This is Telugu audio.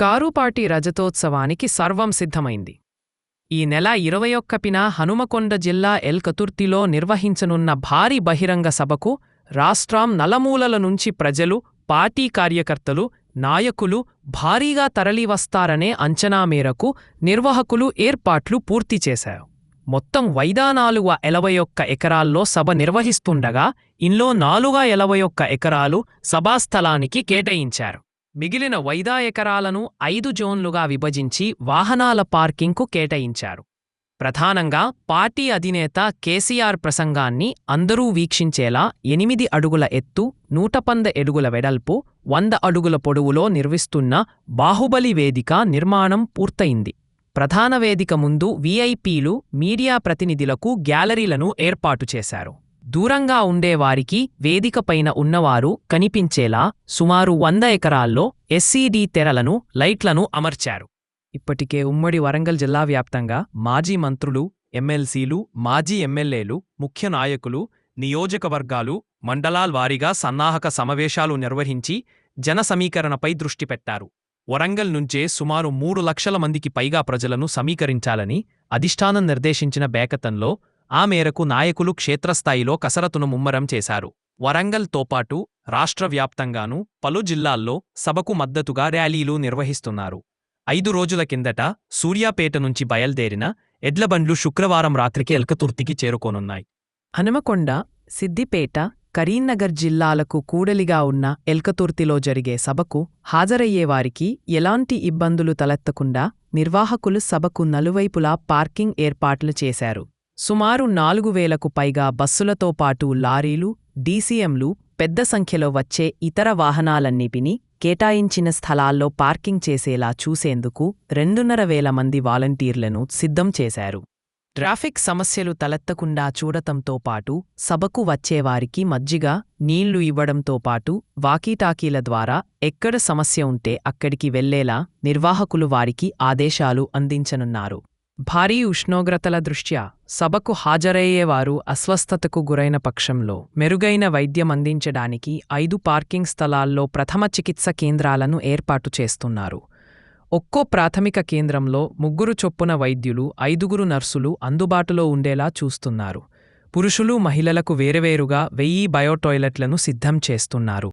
కారుపాటి రజతోత్సవానికి సర్వం సిద్ధమైంది. ఈ నెల ఇరవై ఒక్కపిన హనుమకొండ జిల్లా ఎల్కతుర్తిలో నిర్వహించనున్న భారీ బహిరంగ సభకు రాష్ట్రం నలమూలల నుంచి ప్రజలు పార్టీ కార్యకర్తలు నాయకులు భారీగా తరలివస్తారనే అంచనా మేరకు నిర్వాహకులు ఏర్పాట్లు పూర్తి చేశారు. మొత్తం వైదానాలుగు ఎలవై ఒక్క ఎకరాల్లో సభ నిర్వహిస్తుండగా ఇంలో నాలుగా ఎలవై ఒక్క ఎకరాలు సభాస్థలానికి కేటాయించారు. మిగిలిన వైదా ఎకరాలను ఐదు జోన్లుగా విభజించి వాహనాల పార్కింగ్కు కేటాయించారు. ప్రధానంగా పార్టీ అధినేత కేసీఆర్ ప్రసంగాన్ని అందరూ వీక్షించేలా ఎనిమిది అడుగుల ఎత్తు నూటపంద ఎడుగుల అడుగుల వెడల్పు వంద అడుగుల పొడవులో నిర్మిస్తున్న బాహుబలి వేదిక నిర్మాణం పూర్తయింది. ప్రధాన వేదిక ముందు వీఐపీలు మీడియా ప్రతినిధులకు గ్యాలరీలను ఏర్పాటు చేశారు. దూరంగా ఉండేవారికి వేదికపైన ఉన్నవారు కనిపించేలా సుమారు వంద ఎకరాల్లో ఎస్సీడీ తెరలను లైట్లను అమర్చారు. ఇప్పటికే ఉమ్మడి వరంగల్ జిల్లా వ్యాప్తంగా మాజీ మంత్రులు ఎమ్మెల్సీలు మాజీ ఎమ్మెల్యేలు ముఖ్య నాయకులు నియోజకవర్గాలు మండలాల్ వారీగా సన్నాహక సమావేశాలు నిర్వహించి జన సమీకరణపై దృష్టి పెట్టారు. వరంగల్ నుంచే సుమారు మూడు లక్షల మందికి పైగా ప్రజలను సమీకరించాలని అధిష్టానం నిర్దేశించిన బేకతంలో ఆ మేరకు నాయకులు క్షేత్రస్థాయిలో కసరత్తును ముమ్మరం చేశారు. వరంగల్తో పాటు రాష్ట్ర వ్యాప్తంగానూ పలు జిల్లాల్లో సభకు మద్దతుగా ర్యాలీలు నిర్వహిస్తున్నారు. ఐదు రోజుల కిందట సూర్యాపేట నుంచి బయల్దేరిన ఎడ్లబండ్లు శుక్రవారం రాత్రికి ఎల్కతుర్తికి చేరుకోనున్నాయి. హనుమకొండ సిద్దిపేట కరీంనగర్ జిల్లాలకు కూడలిగా ఉన్న ఎల్కతుర్తిలో జరిగే సభకు హాజరయ్యేవారికి ఎలాంటి ఇబ్బందులు తలెత్తకుండా నిర్వాహకులు సభకు నలువైపులా పార్కింగ్ ఏర్పాట్లు చేశారు. సుమారు నాలుగు వేలకు పైగా బస్సులతో పాటు లారీలు డీసీఎంలు పెద్ద సంఖ్యలో వచ్చే ఇతర వాహనాలన్నిటినీ కేటాయించిన స్థలాల్లో పార్కింగ్ చేసేలా చూసేందుకు రెండున్నర వేల మంది వాలంటీర్లను సిద్ధం చేశారు. ట్రాఫిక్ సమస్యలు తలెత్తకుండా చూడటంతో పాటు సభకు వచ్చేవారికి మజ్జిగ నీళ్ళు ఇవ్వడంతో పాటు వాకీటాకీల ద్వారా ఎక్కడ సమస్య ఉంటే అక్కడికి వెళ్ళేలా నిర్వాహకులు వారికి ఆదేశాలు అందించనున్నారు. భారీ ఉష్ణోగ్రతల దృష్ట్యా సభకు హాజరయ్యేవారు అస్వస్థతకు గురైన పక్షంలో మెరుగైన వైద్యం అందించడానికి ఐదు పార్కింగ్ స్థలాల్లో ప్రథమ చికిత్స కేంద్రాలను ఏర్పాటు చేస్తున్నారు. ఒక్కో ప్రాథమిక కేంద్రంలో ముగ్గురు చొప్పున వైద్యులు ఐదుగురు నర్సులు అందుబాటులో ఉండేలా చూస్తున్నారు. పురుషులు మహిళలకు వేరువేరుగా వెయ్యి బయోటాయిలెట్లను సిద్ధం చేస్తున్నారు.